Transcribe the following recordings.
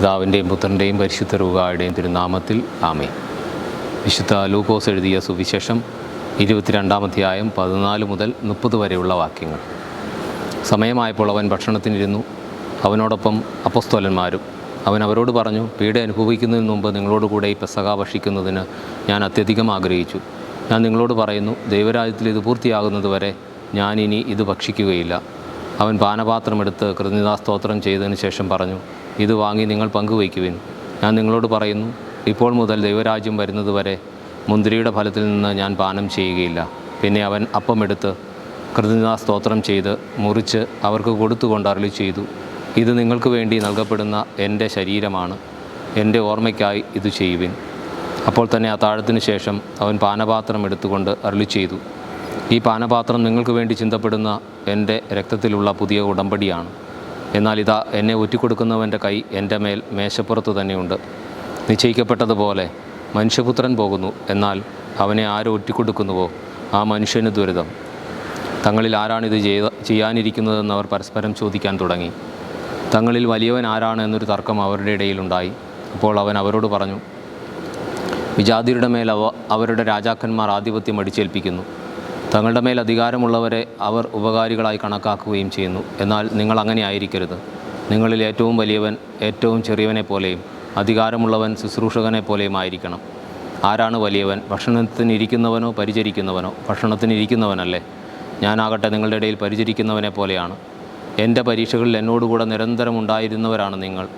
പിതാവിന്റെയും പുത്രന്റെയും പരിശുദ്ധ രൂപായുടെയും തിരുനാമത്തിൽ ആമേ വിശുദ്ധ ലൂക്കോസ് എഴുതിയ സുവിശേഷം ഇരുപത്തിരണ്ടാം അധ്യായം പതിനാല് മുതൽ മുപ്പത് വരെയുള്ള വാക്യങ്ങൾ. സമയമായപ്പോൾ അവൻ ഭക്ഷണത്തിനിരുന്നു. അവനോടൊപ്പം അപ്പസ്തോലന്മാരും അവൻ അവരോട് പറഞ്ഞു പീഡ അനുഭവിക്കുന്നതിന് മുമ്പ് നിങ്ങളോടുകൂടെ ഈ പെസക ഭക്ഷിക്കുന്നതിന് ഞാൻ അത്യധികം ആഗ്രഹിച്ചു. ഞാൻ നിങ്ങളോട് പറയുന്നു ദൈവരാജ്യത്തിൽ ഇത് പൂർത്തിയാകുന്നതുവരെ ഞാനിനി ഇത് ഭക്ഷിക്കുകയില്ല അവൻ പാനപാത്രമെടുത്ത് കൃതജ്ഞതാസ്തോത്രം ചെയ്തതിന് ശേഷം പറഞ്ഞു ഇത് വാങ്ങി നിങ്ങൾ പങ്കുവയ്ക്കുവിൻ. ഞാൻ നിങ്ങളോട് പറയുന്നു ഇപ്പോൾ മുതൽ ദൈവരാജ്യം വരുന്നതുവരെ മുന്തിരിയുടെ ഫലത്തിൽ നിന്ന് ഞാൻ പാനം ചെയ്യുകയില്ല. പിന്നെ അവൻ അപ്പമെടുത്ത് കൃതജ്ഞതാ സ്തോത്രം ചെയ്ത് മുറിച്ച് അവർക്ക് കൊടുത്തുകൊണ്ട് അരളി ചെയ്തു. ഇത് നിങ്ങൾക്ക് വേണ്ടി നൽകപ്പെടുന്ന എന്റെ ശരീരമാണ്. എന്റെ ഓർമ്മയ്ക്കായി ഇത് ചെയ്യുവിൻ. അപ്പോൾ തന്നെ അത്താഴത്തിന് ശേഷം അവൻ പാനപാത്രം എടുത്തുകൊണ്ട് അരളി ചെയ്തു. ഈ പാനപാത്രം നിങ്ങൾക്ക് വേണ്ടി ചിന്തപ്പെടുന്ന എന്റെ രക്തത്തിലുള്ള പുതിയ ഉടമ്പടിയാണ്. എന്നാൽ ഇതാ എന്നെ ഒറ്റിക്കൊടുക്കുന്നവന്റെ കൈ എന്റെ മേൽ മേശപ്പുറത്ത് തന്നെയുണ്ട്. നിശ്ചയിക്കപ്പെട്ടതുപോലെ മനുഷ്യപുത്രൻ പോകുന്നു എന്നാൽ അവനെ ആരോ ഒറ്റിക്കൊടുക്കുന്നുവോ ആ മനുഷ്യന് ദുരിതം. തങ്ങളിൽ ആരാണിത് ചെയ്ത ചെയ്യാനിരിക്കുന്നതെന്ന് അവർ പരസ്പരം ചോദിക്കാൻ തുടങ്ങി. തങ്ങളിൽ വലിയവൻ ആരാണ് എന്നൊരു തർക്കം അവരുടെ ഇടയിലുണ്ടായി അപ്പോൾ അവൻ അവരോട് പറഞ്ഞു വിജാതിയുടെ മേൽ അവ അവരുടെ രാജാക്കന്മാർ ആധിപത്യം അടിച്ചേൽപ്പിക്കുന്നു. തങ്ങളുടെ മേൽ അധികാരമുള്ളവരെ അവർ ഉപകാരികളായി കണക്കാക്കുകയും ചെയ്യുന്നു. എന്നാൽ നിങ്ങൾ അങ്ങനെ ആയിരിക്കരുത്. നിങ്ങളിൽ ഏറ്റവും വലിയവൻ ഏറ്റവും ചെറിയവനെ പോലെയും അധികാരമുള്ളവൻ ശുശ്രൂഷകനെ പോലെയും ആയിരിക്കണം. ആരാണ് വലിയവൻ? ഭക്ഷണത്തിന് ഇരിക്കുന്നവനോ പരിചരിക്കുന്നവനോ? ഭക്ഷണത്തിന് ഇരിക്കുന്നവനല്ലേ ഞാനാകട്ടെ നിങ്ങളുടെ ഇടയിൽ പരിചരിക്കുന്നവനെ പോലെയാണ്. എന്റെ പരീക്ഷകളിൽ എന്നോടുകൂടെ നിരന്തരം ഉണ്ടായിരുന്നവരാണ് നിങ്ങൾ.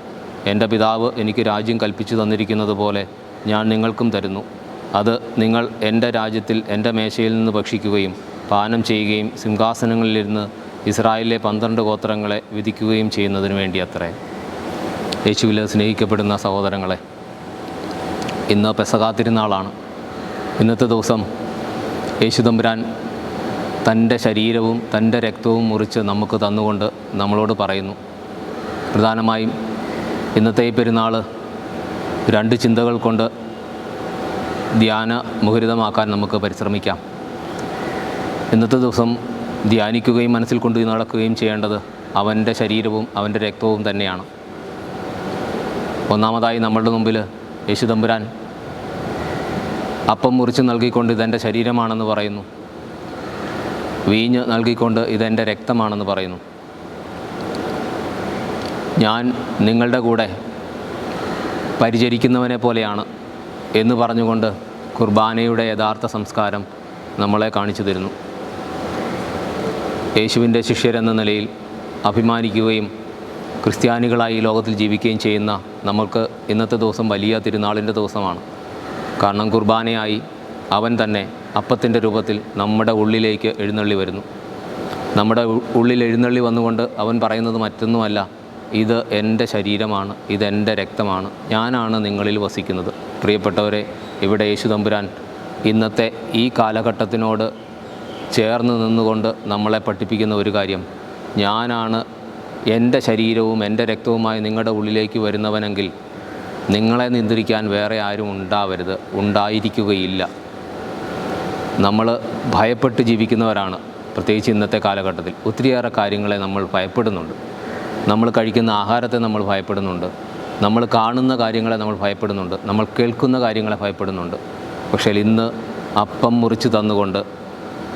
എന്റെ പിതാവ് എനിക്ക് രാജ്യം കൽപ്പിച്ചു തന്നിരിക്കുന്നത് പോലെ ഞാൻ നിങ്ങൾക്കും തരുന്നു. അത് നിങ്ങൾ എന്റെ രാജ്യത്തിൽ എന്റെ മേശയിൽ നിന്ന് ഭക്ഷിക്കുകയും പാനം ചെയ്യുകയും സിംഹാസനങ്ങളിലിരുന്ന് ഇസ്രായേലിലെ പന്ത്രണ്ട് ഗോത്രങ്ങളെ വിധിക്കുകയും ചെയ്യുന്നതിന് വേണ്ടി അത്രേ യേശുവിൽ സ്നേഹിക്കപ്പെടുന്ന സഹോദരങ്ങളെ ഇന്ന് പെസകാ തിരുനാളാണ്. ഇന്നത്തെ ദിവസം യേശുദമ്പുരാൻ തന്റെ ശരീരവും തന്റെ രക്തവും മുറിച്ച് നമുക്ക് തന്നുകൊണ്ട് നമ്മളോട് പറയുന്നു. പ്രധാനമായും ഇന്നത്തെ ഈ പെരുന്നാൾ രണ്ട് ചിന്തകൾ കൊണ്ട് ധ്യാന മുഹുരിതമാക്കാൻ നമുക്ക് പരിശ്രമിക്കാം. ഇന്നത്തെ ദിവസം ധ്യാനിക്കുകയും മനസ്സിൽ കൊണ്ടു നടക്കുകയും ചെയ്യേണ്ടത് അവന്റെ ശരീരവും അവന്റെ രക്തവും തന്നെയാണ്. ഒന്നാമതായി നമ്മളുടെ മുമ്പിൽ യേശുദമ്പുരാൻ അപ്പം മുറിച്ച് നൽകിക്കൊണ്ട് ഇതെന്റെ ശരീരമാണെന്ന് പറയുന്നു. വീഞ്ഞ് നൽകിക്കൊണ്ട് ഇതെന്റെ രക്തമാണെന്ന് പറയുന്നു. ഞാൻ നിങ്ങളുടെ കൂടെ പരിചരിക്കുന്നവനെ പോലെയാണ് എന്ന് പറഞ്ഞുകൊണ്ട് കുർബാനയുടെ യഥാർത്ഥ സംസ്കാരം നമ്മളെ കാണിച്ചു തരുന്നു. യേശുവിന്റെ ശിഷ്യരെന്ന നിലയിൽ അഭിമാനിക്കുകയും ക്രിസ്ത്യാനികളായി ലോകത്തിൽ ജീവിക്കുകയും ചെയ്യുന്ന നമ്മൾക്ക് ഇന്നത്തെ ദിവസം വലിയ തിരുനാളിന്റെ ദിവസമാണ്. കാരണം കുർബാനയായി അവൻ തന്നെ അപ്പത്തിന്റെ രൂപത്തിൽ നമ്മുടെ ഉള്ളിലേക്ക് എഴുന്നള്ളി വരുന്നു. നമ്മുടെ ഉള്ളിൽ എഴുന്നള്ളി വന്നുകൊണ്ട് അവൻ പറയുന്നത് മറ്റൊന്നുമല്ല ഇത് എന്റെ ശരീരമാണ് ഇതെന്റെ രക്തമാണ് ഞാനാണ് നിങ്ങളിൽ വസിക്കുന്നത്. പ്രിയപ്പെട്ടവരെ ഇവിടെ യേശു തമ്പുരാൻ ഇന്നത്തെ ഈ കാലഘട്ടത്തിനോട് ചേർന്ന് നിന്നുകൊണ്ട് നമ്മളെ പഠിപ്പിക്കുന്ന ഒരു കാര്യം. ഞാനാണ് എന്റെ ശരീരവും എന്റെ രക്തവുമായി നിങ്ങളുടെ ഉള്ളിലേക്ക് വരുന്നവനെങ്കിൽ നിങ്ങളെ നിയന്ത്രിക്കാൻ വേറെ ആരും ഉണ്ടാവരുത് ഉണ്ടായിരിക്കുകയില്ല. നമ്മൾ ഭയപ്പെട്ട് ജീവിക്കുന്നവരാണ് പ്രത്യേകിച്ച് ഇന്നത്തെ കാലഘട്ടത്തിൽ. ഒത്തിരിയേറെ കാര്യങ്ങളെ നമ്മൾ ഭയപ്പെടുന്നുണ്ട്. നമ്മൾ കഴിക്കുന്ന ആഹാരത്തെ നമ്മൾ ഭയപ്പെടുന്നുണ്ട്. നമ്മൾ കാണുന്ന കാര്യങ്ങളെ നമ്മൾ ഭയപ്പെടുന്നുണ്ട്. നമ്മൾ കേൾക്കുന്ന കാര്യങ്ങളെ ഭയപ്പെടുന്നുണ്ട്. പക്ഷേ ഇന്ന് അപ്പം മുറിച്ച് തന്നുകൊണ്ട്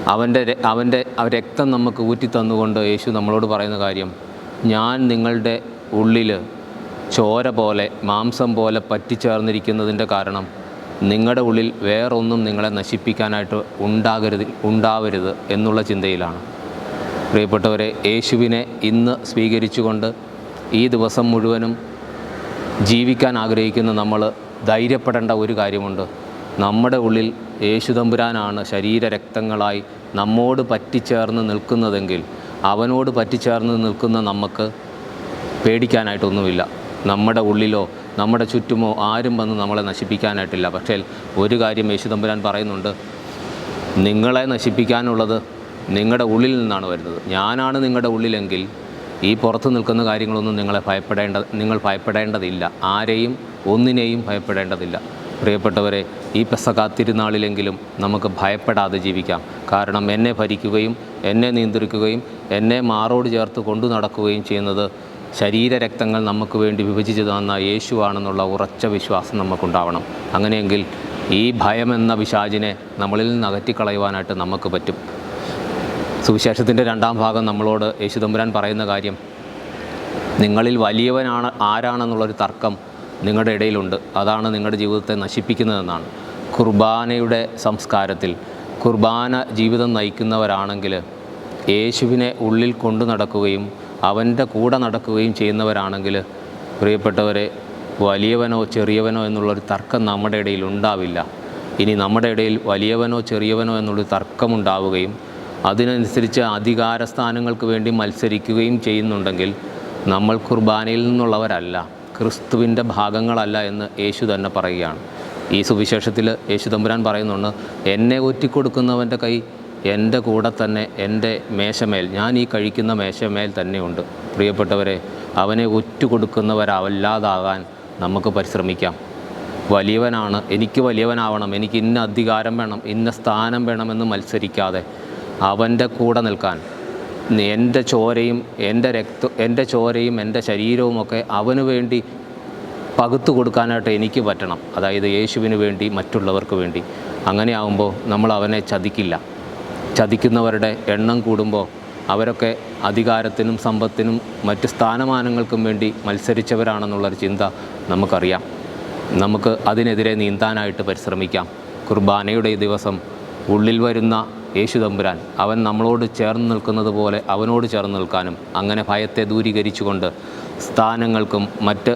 അവന്റെ അവന്റെ രക്തം നമുക്ക് ഊറ്റി തന്നുകൊണ്ട് യേശു നമ്മളോട് പറയുന്ന കാര്യം ഞാൻ നിങ്ങളുടെ ഉള്ളിൽ ചോര പോലെ മാംസം പോലെ പറ്റിച്ചേർന്നിരിക്കുന്നതിന്റെ കാരണം നിങ്ങളുടെ ഉള്ളിൽ വേറൊന്നും നിങ്ങളെ നശിപ്പിക്കാനായിട്ട് ഉണ്ടാകരുത് ഉണ്ടാവരുത് എന്നുള്ള ചിന്തയിലാണ്. പ്രിയപ്പെട്ടവരെ യേശുവിനെ ഇന്ന് സ്വീകരിച്ചുകൊണ്ട് ഈ ദിവസം മുഴുവനും ജീവിക്കാൻ ആഗ്രഹിക്കുന്ന നമ്മൾ ധൈര്യപ്പെടേണ്ട ഒരു കാര്യമുണ്ട്. നമ്മുടെ ഉള്ളിൽ യേശുതമ്പുരാനാണ് ശരീരരക്തങ്ങളായി നമ്മോട് പറ്റിച്ചേർന്ന് നിൽക്കുന്നതെങ്കിൽ അവനോട് പറ്റിച്ചേർന്ന് നിൽക്കുന്ന നമുക്ക് പേടിക്കാനായിട്ടൊന്നുമില്ല. നമ്മുടെ ഉള്ളിലോ നമ്മുടെ ചുറ്റുമോ ആരും വന്ന് നമ്മളെ നശിപ്പിക്കാനായിട്ടില്ല. പക്ഷേ ഒരു കാര്യം യേശുതമ്പുരാൻ പറയുന്നുണ്ട്. നിങ്ങളെ നശിപ്പിക്കാനുള്ളത് നിങ്ങളുടെ ഉള്ളിൽ നിന്നാണ് വരുന്നത്. ഞാനാണ് നിങ്ങളുടെ ഉള്ളിലെങ്കിൽ ഈ പുറത്ത് നിൽക്കുന്ന കാര്യങ്ങളൊന്നും നിങ്ങളെ ഭയപ്പെടേണ്ട നിങ്ങൾ ഭയപ്പെടേണ്ടതില്ല. ആരെയും ഒന്നിനെയും ഭയപ്പെടേണ്ടതില്ല. പ്രിയപ്പെട്ടവരെ ഈ പെസകാത്തിരുന്നാളിലെങ്കിലും നമുക്ക് ഭയപ്പെടാതെ ജീവിക്കാം. കാരണം എന്നെ ഭരിക്കുകയും എന്നെ നിയന്ത്രിക്കുകയും എന്നെ മാറോട് ചേർത്ത് കൊണ്ടു നടക്കുകയും ചെയ്യുന്നത് ശരീരരക്തങ്ങൾ നമുക്ക് വേണ്ടി വിഭജിച്ചു തന്ന യേശുവാണെന്നുള്ള ഉറച്ച വിശ്വാസം നമുക്കുണ്ടാവണം. അങ്ങനെയെങ്കിൽ ഈ ഭയമെന്ന പിശാചിനെ നമ്മളിൽ നിന്ന് അകറ്റിക്കളയുവാനായിട്ട് നമുക്ക് പറ്റും. സുവിശേഷത്തിന്റെ രണ്ടാം ഭാഗം നമ്മളോട് യേശുദമ്പുരാൻ പറയുന്ന കാര്യം നിങ്ങളിൽ വലിയവനാണ് ആരാണെന്നുള്ളൊരു തർക്കം നിങ്ങളുടെ ഇടയിലുണ്ട്. അതാണ് നിങ്ങളുടെ ജീവിതത്തെ നശിപ്പിക്കുന്നതെന്നാണ്. കുർബാനയുടെ സംസ്കാരത്തിൽ കുർബാന ജീവിതം നയിക്കുന്നവരാണെങ്കിൽ യേശുവിനെ ഉള്ളിൽ കൊണ്ടു നടക്കുകയും അവന്റെ കൂടെ നടക്കുകയും ചെയ്യുന്നവരാണെങ്കിൽ പ്രിയപ്പെട്ടവരെ വലിയവനോ ചെറിയവനോ എന്നുള്ളൊരു തർക്കം നമ്മുടെ ഇടയിൽ ഉണ്ടാവില്ല. ഇനി നമ്മുടെ ഇടയിൽ വലിയവനോ ചെറിയവനോ എന്നുള്ളൊരു തർക്കമുണ്ടാവുകയും അതിനനുസരിച്ച് അധികാര സ്ഥാനങ്ങൾക്ക് വേണ്ടി മത്സരിക്കുകയും ചെയ്യുന്നുണ്ടെങ്കിൽ നമ്മൾ കുർബാനയിൽ നിന്നുള്ളവരല്ല ക്രിസ്തുവിന്റെ ഭാഗങ്ങളല്ല എന്ന് യേശു തന്നെ പറയുകയാണ്. ഈ സുവിശേഷത്തിൽ യേശു തമ്പുരാൻ പറയുന്നുണ്ട് എന്നെ ഒറ്റിക്കൊടുക്കുന്നവന്റെ കൈ എന്റെ കൂടെ തന്നെ എന്റെ മേശമേൽ ഞാൻ ഈ കഴിക്കുന്ന മേശമേൽ തന്നെയുണ്ട്. പ്രിയപ്പെട്ടവരെ അവനെ ഒറ്റുകൊടുക്കുന്നവരല്ലാതാകാൻ നമുക്ക് പരിശ്രമിക്കാം. വലിയവനാണ് എനിക്ക് വലിയവനാവണം എനിക്ക് ഇന്ന അധികാരം വേണം ഇന്ന സ്ഥാനം വേണമെന്ന് മത്സരിക്കാതെ അവന്റെ കൂടെ നിൽക്കാൻ. എന്റെ ചോരയും എന്റെ രക്ത എന്റെ ചോരയും എന്റെ ശരീരവുമൊക്കെ അവന് വേണ്ടി പകുത്തു കൊടുക്കാനായിട്ട് എനിക്ക് പറ്റണം. അതായത് യേശുവിന് വേണ്ടി മറ്റുള്ളവർക്ക് വേണ്ടി. അങ്ങനെ ആകുമ്പോൾ നമ്മൾ അവനെ ചതിക്കില്ല. ചതിക്കുന്നവരുടെ എണ്ണം കൂടുമ്പോൾ അവരൊക്കെ അധികാരത്തിനും സമ്പത്തിനും മറ്റ് സ്ഥാനമാനങ്ങൾക്കും വേണ്ടി മത്സരിച്ചവരാണെന്നുള്ളൊരു ചിന്ത നമുക്കറിയാം. നമുക്ക് അതിനെതിരെ നീന്താനായിട്ട് പരിശ്രമിക്കാം. കുർബാനയുടെ ഈ ദിവസം ഉള്ളിൽ വരുന്ന യേശു തമ്പുരാൻ അവൻ നമ്മളോട് ചേർന്ന് നിൽക്കുന്നത് പോലെ അവനോട് ചേർന്ന് നിൽക്കാനും അങ്ങനെ ഭയത്തെ ദൂരീകരിച്ചുകൊണ്ട് സ്ഥാനങ്ങൾക്കും മറ്റ്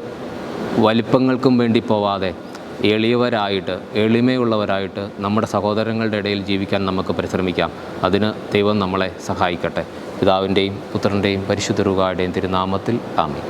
വലിപ്പങ്ങൾക്കും വേണ്ടി പോവാതെ എളിയവരായിട്ട് എളിമയുള്ളവരായിട്ട് നമ്മുടെ സഹോദരങ്ങളുടെ ഇടയിൽ ജീവിക്കാൻ നമുക്ക് പരിശ്രമിക്കാം. അതിന് ദൈവം നമ്മളെ സഹായിക്കട്ടെ. പിതാവിന്റെയും പുത്രന്റെയും പരിശുദ്ധ റുകായുടെയും തിരുനാമത്തിൽ ആമേ